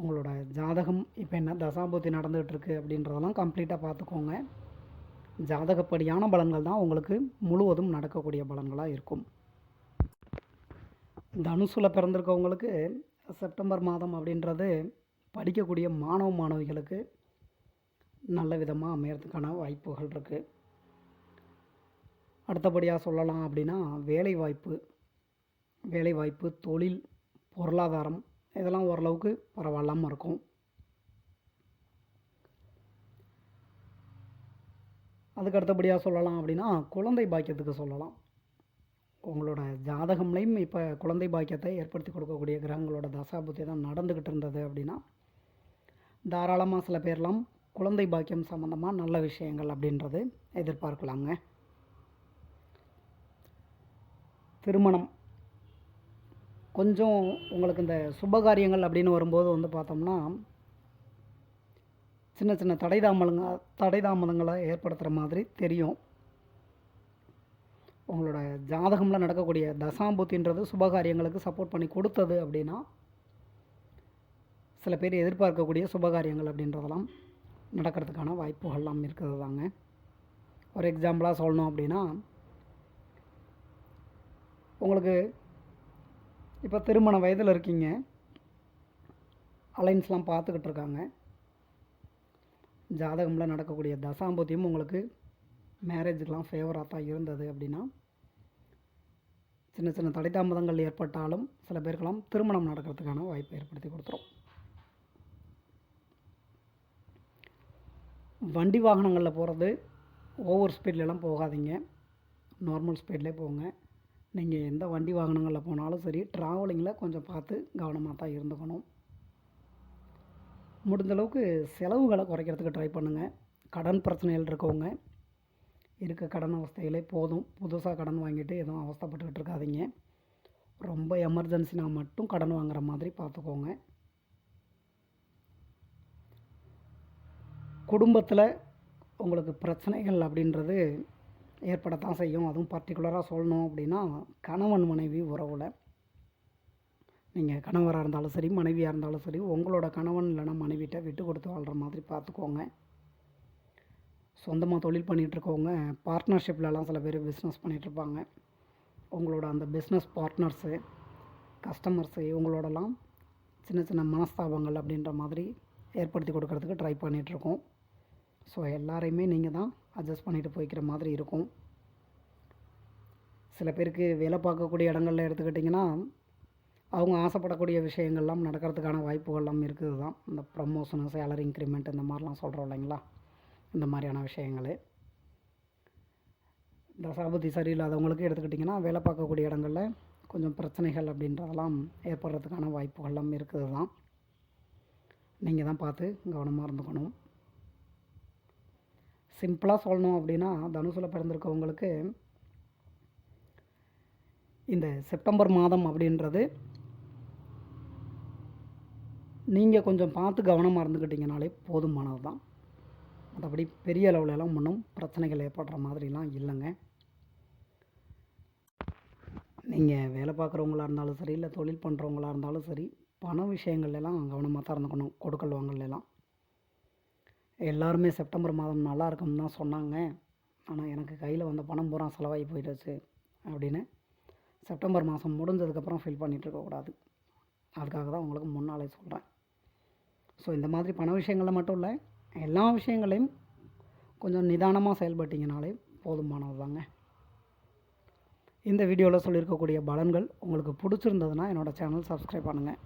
உங்களோட ஜாதகம் இப்போ என்ன தசாபூர்த்தி நடந்துகிட்டு இருக்குது அப்படின்றதெல்லாம் கம்ப்ளீட்டாக பார்த்துக்கோங்க. ஜாதகப்படியான பலன்கள் தான் உங்களுக்கு முழுவதும் நடக்கக்கூடிய பலன்களாக இருக்கும். தனுசில் பிறந்திருக்கவங்களுக்கு செப்டம்பர் மாதம் அப்படின்றது படிக்கக்கூடிய மாணவ மாணவிகளுக்கு நல்ல விதமாக அமையறதுக்கான வாய்ப்புகள் இருக்குது அடுத்தபடியாக சொல்லலாம் அப்படின்னா வேலை வாய்ப்பு வேலை வாய்ப்பு தொழில் பொருளாதாரம் இதெல்லாம் ஓரளவுக்கு பரவாயில்லாமல் இருக்கும். அதுக்கு அடுத்தபடியாக சொல்லலாம் அப்படின்னா குழந்தை பாக்கியத்துக்கு சொல்லலாம். உங்களோட ஜாதகம்லையும் இப்போ குழந்தை பாக்கியத்தை ஏற்படுத்தி கொடுக்கக்கூடிய கிரகங்களோட தசாபுத்தி தான் நடந்துக்கிட்டு இருந்தது அப்படின்னா தாராளமாக சில பேர்லாம் குழந்தை பாக்கியம் சம்மந்தமாக நல்ல விஷயங்கள் அப்படின்றது எதிர்பார்க்கலாங்க. திருமணம் கொஞ்சம் உங்களுக்கு இந்த சுபகாரியங்கள் அப்படின்னு வரும்போது வந்து பார்த்தோம்னா சின்ன சின்ன தடை தாமதங்க தடை தாமதங்களை ஏற்படுத்துகிற மாதிரி தெரியும். உங்களோட ஜாதகமில் நடக்கக்கூடிய தசாம்புத்தின்றது சுபகாரியங்களுக்கு சப்போர்ட் பண்ணி கொடுத்தது அப்படின்னா சில பேர் எதிர்பார்க்கக்கூடிய சுபகாரியங்கள் அப்படின்றதெல்லாம் நடக்கிறதுக்கான வாய்ப்புகள்லாம் இருக்கிறது தாங்க ஒரு எக்ஸாம்பிளாக சொல்லணும் அப்படின்னா உங்களுக்கு இப்போ திருமண வயதில் இருக்கீங்க. அலைன்ஸ்லாம் பார்த்துக்கிட்டு இருக்காங்க. ஜாதகமில் நடக்கக்கூடிய தசாம்பத்தியும் உங்களுக்கு மேரேஜுக்கெலாம் ஃபேவராக தான் இருந்தது அப்படின்னா சின்ன சின்ன தடை தாமதங்கள் ஏற்பட்டாலும் சில பேருக்கெல்லாம் திருமணம் நடக்கிறதுக்கான வாய்ப்பை ஏற்படுத்தி கொடுத்துரும். வண்டி வாகனங்களில் போகிறது ஓவர் ஸ்பீட்லலாம் போகாதீங்க. நார்மல் ஸ்பீட்லேயே போங்க. நீங்கள் எந்த வண்டி வாகனங்களில் போனாலும் சரி ட்ராவலிங்கில் கொஞ்சம் பார்த்து கவனமாக தான் இருந்துக்கணும். முடிஞ்ச அளவுக்கு செலவுகளை குறைக்கிறதுக்கு ட்ரை பண்ணுங்கள் கடன் பிரச்சனைகள் இருக்கவங்க இருக்க கடன் அவஸ்தைகளே போதும். புதுசாக கடன் வாங்கிட்டு எதுவும் அவஸ்தைப்பட்டுக்கிட்டு இருக்காதீங்க. ரொம்ப எமர்ஜென்சினா மட்டும் கடன் வாங்குற மாதிரி பார்த்துக்கோங்க. குடும்பத்தில் உங்களுக்கு பிரச்சனைகள் அப்படின்றது ஏற்படத்தான் செய்யும். அதுவும் பர்டிகுலராக சொல்லணும் அப்படின்னா கணவன் மனைவி உறவில். நீங்கள் கணவராக இருந்தாலும் சரி மனைவியாக இருந்தாலும் சரி உங்களோட கணவன் இல்லைன்னா மனைவிட்ட விட்டு கொடுத்து வாழ்கிற மாதிரி பார்த்துக்கோங்க. சொந்தமாக தொழில் பண்ணிகிட்ருக்கவங்க பார்ட்னர்ஷிப்லலாம் சில பேர் பிஸ்னஸ் பண்ணிகிட்ருப்பாங்க உங்களோட அந்த பிஸ்னஸ் பார்ட்னர்ஸு கஸ்டமர்ஸு இவங்களோடலாம் சின்ன சின்ன மனஸ்தாபங்கள் அப்படின்ற மாதிரி ஏற்படுத்தி கொடுக்கறதுக்கு ட்ரை பண்ணிகிட்ருக்கோம் ஸோ எல்லாரையுமே நீங்கள் தான் அட்ஜஸ்ட் பண்ணிட்டு போய்க்கிற மாதிரி இருக்கும். சில பேருக்கு வேலை பார்க்கக்கூடிய இடங்களில் எடுத்துக்கிட்டிங்கன்னா அவங்க ஆசைப்படக்கூடிய விஷயங்கள்லாம் நடக்கிறதுக்கான வாய்ப்புகள்லாம் இருக்குது தான். இந்த ப்ரமோஷனு சேலரி இன்க்ரிமெண்ட் இந்த மாதிரிலாம் சொல்கிறோம் இல்லைங்களா? இந்த மாதிரியான விஷயங்கள். தசாபதி சரியில்லாதவங்களுக்கு எடுத்துக்கிட்டிங்கன்னா வேலை பார்க்கக்கூடிய இடங்களில் கொஞ்சம் பிரச்சனைகள் அப்படின்றதெல்லாம் ஏற்படுறதுக்கான வாய்ப்புகள்லாம் இருக்குது தான். நீங்கள் தான் பார்த்து கவனமாக இருந்துக்கணும். சிம்பிளாக சொல்லணும் அப்படின்னா தனுசில் பிறந்திருக்கவங்களுக்கு இந்த செப்டம்பர் மாதம் அப்படின்றது நீங்கள் கொஞ்சம் பார்த்து கவனமாக இருந்துக்கிட்டிங்கனாலே போதுமானது தான் மற்றபடி பெரிய அளவுலலாம் ஒன்றும் பிரச்சனைகள் ஏற்படுற மாதிரிலாம் இல்லைங்க. நீங்கள் வேலை பார்க்குறவங்களா இருந்தாலும் சரி இல்லை தொழில் பண்ணுறவங்களா இருந்தாலும் சரி பண விஷயங்கள்லாம் கவனமாக தான் இருந்துக்கணும். கொடுக்கல் வாங்கலாம் எல்லாருமே செப்டம்பர் மாதம் நல்லா இருக்கும்னு தான் சொன்னாங்க. ஆனால் எனக்கு கையில் வந்த பணம் பூரா செலவாகி போயிடுச்சு அப்படின்னு செப்டம்பர் மாதம் முடிஞ்சதுக்கப்புறம் ஃபீல் பண்ணிகிட்டு இருக்கக்கூடாது அதுக்காக தான் உங்களுக்கு முன்னாலே சொல்கிறேன் ஸோ இந்த மாதிரி பண விஷயங்களில் மட்டும் இல்லை எல்லா விஷயங்களையும் கொஞ்சம் நிதானமாக செயல்பட்டிங்கனாலே போதுமானது தாங்க. இந்த வீடியோவில் சொல்லியிருக்கக்கூடிய பலன்கள் உங்களுக்கு பிடிச்சிருந்ததுன்னா என்னோடய சேனல் சப்ஸ்கிரைப் பண்ணுங்கள்